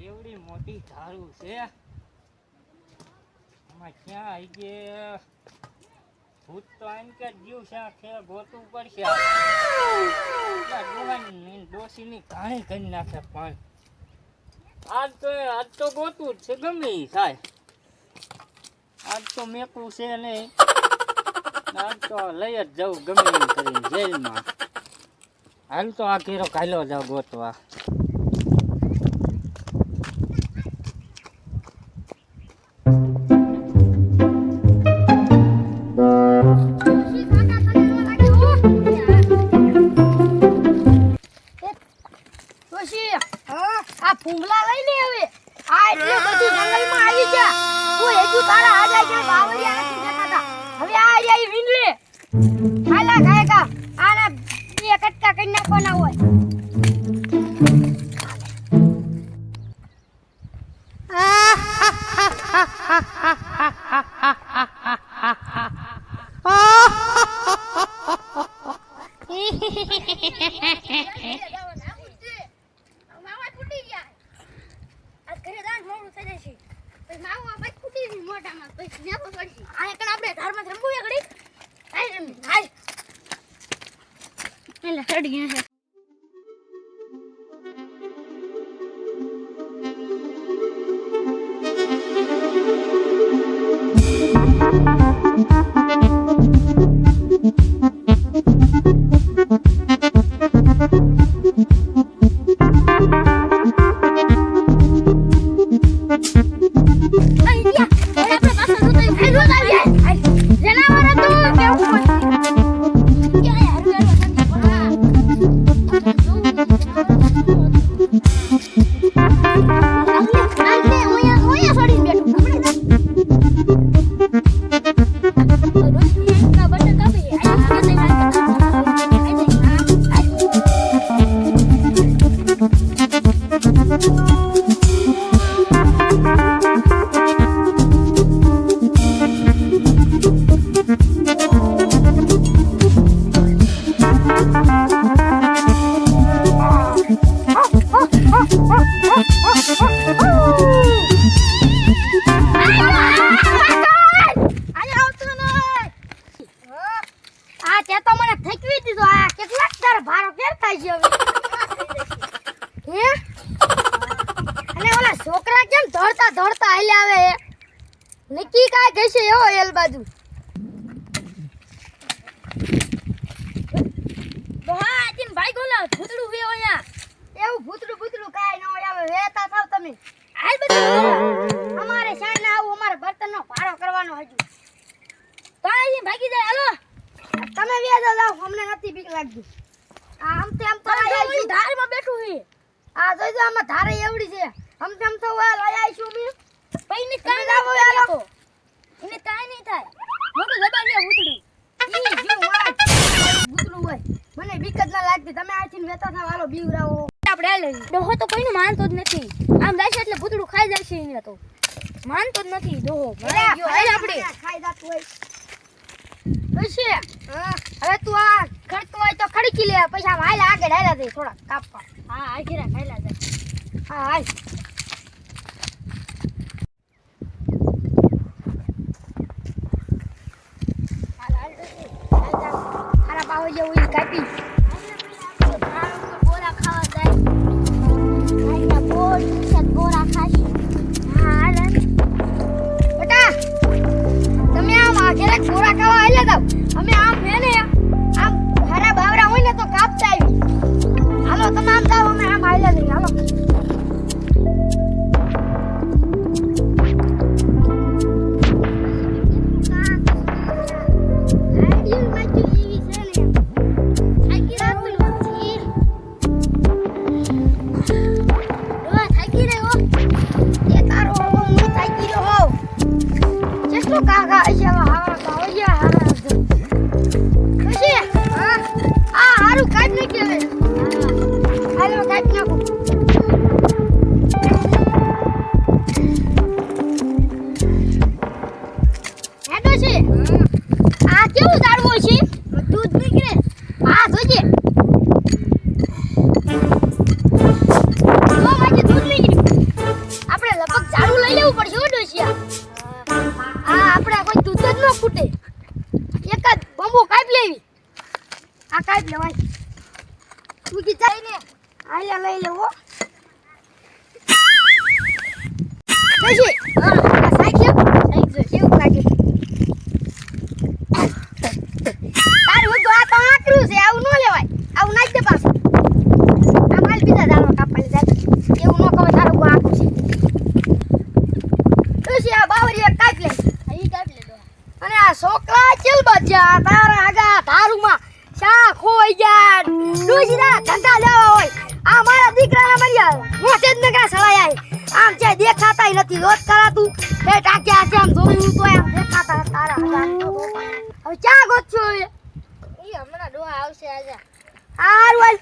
કેવડી મોટી ધારું છે. આમાં ક્યાં આવી ગયા? ભૂત તો આમ કે જીવ છે, આ ખે ગોતવું પડશે. ડોશીની ઘાણી કરી નાખે પણ. આજ તો આજ તો ગોતું જ છે, ગમે થાય. આજ તો મેકું છે નહીં. આજ તો લઈ જ જવું ગમે કરીને જેલમાં. હાલ તો આ ઘેરો કાયલો જાવ ગોતવા. ફૂંગલા લઈ હવે આ એટલે બધું જંગલમાં આવી ગયા તું હેજુ તારા આજા કે બાવળિયા નથી દેખાતા હવે આ આજા ઈ હાલા ખાલા આના બે કટકા કરી નાખવાના હોય માવા ફૂટી ગયા આ ઘરે દાન મોડું થઈ જશે પછી માવા પછી ફૂટી ગઈ મોઢામાં પછી પડશે આ એકણ આપણે ઘરમાં રમવું એકડી રમી હાલ એટલે સડી ગયા છે. Oh! એવું ભૂતડું ભૂતડું કાંઈ ન હોય હવે વેતા થાવ તમે. હાલ બધું અમારે શાન ના આવું અમારે બર્તનનો ભારો કરવાનો હજુ. બહાજી ભાગી જાય હાલો. તમે વ્યાજો જાઓ અમને નથી બીક લાગતી. આ આમ તેમ તો આયા ધારમાં બેઠું છે. આ જોઈજો આમાં ધારે એવડી છે. આમ તેમ તો હોય લઈ આવીશું છું પૈ પૈને કાઈ ના હોય આલો એને કાઈ નહીં થાય. મોટું દબાવીએ ભૂતડું. ઈ જો વાત ભૂતડું હોય. મને બીક જ ના લાગતી. તમે આથી વેતા થાવ. હાલો બીવરાવો આપણે હાલે ડોહો તો કોઈનું માનતો જ નથી. આમ જાય એટલે ભૂતડું ખાઈ જાય છે એને તો. માનતો જ નથી ડોહો. આપણે ખાઈ જાતું હોય કશે હવે તું આ ખડતો હોય તો ખડકી લે પછી આમ હાલ આગળ હાલ્યા જઈ થોડા કાપવા. હા આગળ હાલ્યા જાય હા હાલ. જેવું ઈ કાઢ લેવાય. તૂટી જાય ને હાલે લઈ લેવો પછી આવું ન લેવાય. આવું નાખી દે પાછું. આ માલ બીજા એવું ન કહે તારું આખું છે. આ બાવરી કાપી લે. અને આ છોકરા ચેલ બચ્યા ના ધંધા લેવા હોય. આ મારા દીકરાના મર્યા મોટે જ નગરા સળાયા આમ છે દેખાતા નથી રોજ કરાતું. એ ટાંકી આ આમ જોયું તો એમ દેખાતા તારા હવે ક્યાં ગોત છો એ હમણાં ડોહા આવશે આજે. હારું હાલ.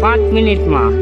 પાંચ મિનિટમાં.